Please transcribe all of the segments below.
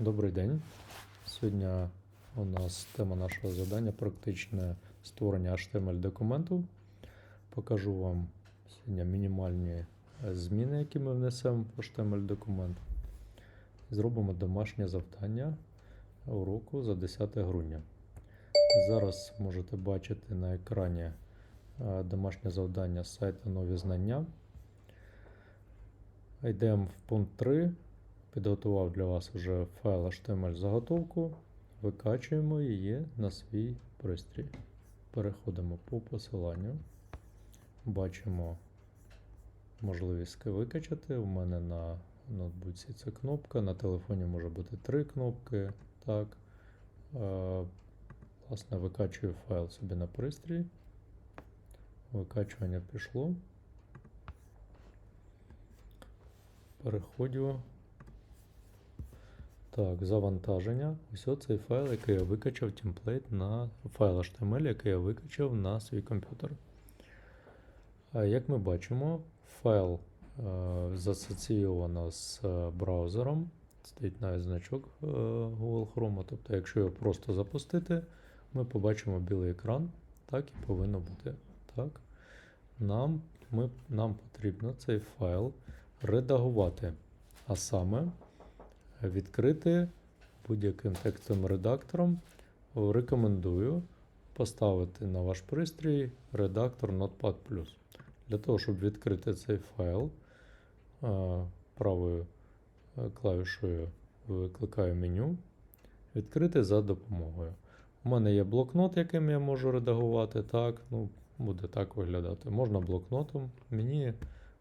Добрий день. Сьогодні у нас тема нашого завдання практичне створення HTML документу. Покажу вам сьогодні мінімальні зміни, які ми внесемо в HTML документ. Зробимо домашнє завдання уроку за 10 грудня. Зараз можете бачити на екрані е, домашнє завдання з сайту Нові знання. Йдемо в пункт 3. Підготував для вас вже файл HTML заготовку. Викачуємо її на свій пристрій. Переходимо по посиланню. Бачимо можливість викачати. У мене на ноутбуці це кнопка, на телефоні може бути три кнопки. Так. Е, Власне, викачую файл собі на пристрій. Викачування пішло. Переходжу. Так, завантаження. Ось оцей файл, який я викачав темплейт на файл HTML, який я викачав на свій комп'ютер. Як ми бачимо, файл е, засоційовано з е, браузером. Стоїть навіть значок е, Google Chrome. Тобто, якщо його просто запустити, ми побачимо білий екран. Так і повинно бути. Так. Нам, ми, нам потрібно цей файл редагувати. А саме відкрити будь-яким текстовим редактором. Рекомендую поставити на ваш пристрій редактор Notepad+. Для того, щоб відкрити цей файл, е, правою е, клавішою викликаю меню. Відкрити за допомогою. У мене є блокнот, яким я можу редагувати. Так, ну, буде так виглядати. Можна блокнотом. Мені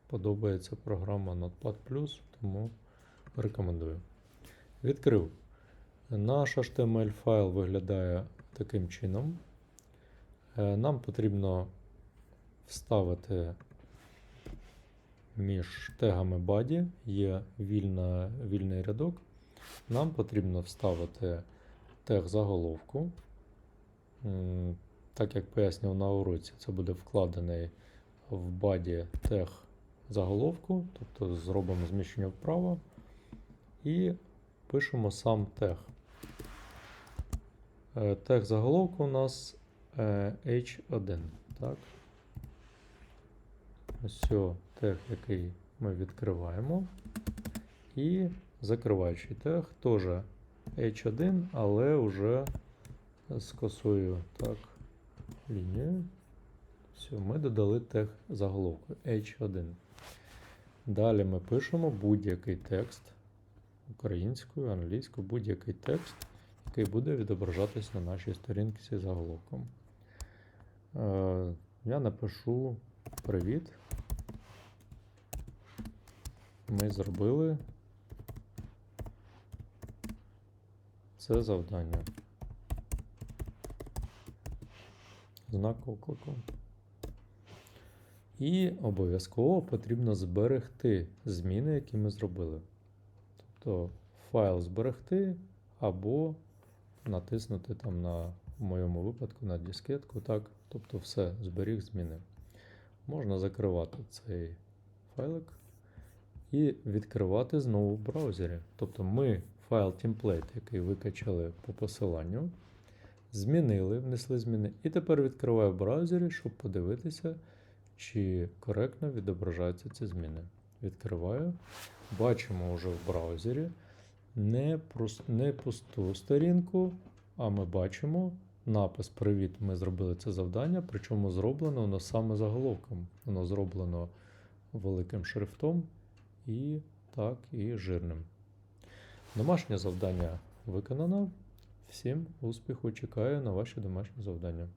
подобається програма Notepad+, тому рекомендую. Відкрив. Наш HTML файл виглядає таким чином. Е, Нам потрібно вставити між тегами body, є вільна, вільний рядок. Нам потрібно вставити тег заголовку. Так як пояснював на уроці, це буде вкладений в body тег заголовку, тобто зробимо зміщення вправо. І пишемо сам тег. Е, Тег заголовку у нас е, H1. Так. Ось тег, який ми відкриваємо. І закриваючий тег теж H1, але вже з косою так, лінією. Все, ми додали тег заголовку H1. Далі ми пишемо будь-який текст українською, англійською, будь-який текст, який буде відображатись на нашій сторінці заголовком. Е, я напишу привіт. Ми зробили це завдання. Знак оклику. І обов'язково потрібно зберегти зміни, які ми зробили. Тобто файл зберегти або натиснути там на в моєму випадку на дискетку. Так, тобто все, зберіг зміни. Можна закривати цей файлик і відкривати знову в браузері. Тобто ми файл template, який викачали по посиланню, змінили, внесли зміни. І тепер відкриваю в браузері, щоб подивитися, чи коректно відображаються ці зміни. Відкриваю. Бачимо вже в браузері не, прос- не пусту сторінку, а ми бачимо напис Привіт, ми зробили це завдання, причому зроблено воно саме заголовком. Воно зроблено великим шрифтом і так, і жирним. Домашнє завдання виконано. Всім успіху! Чекаю на ваші домашні завдання.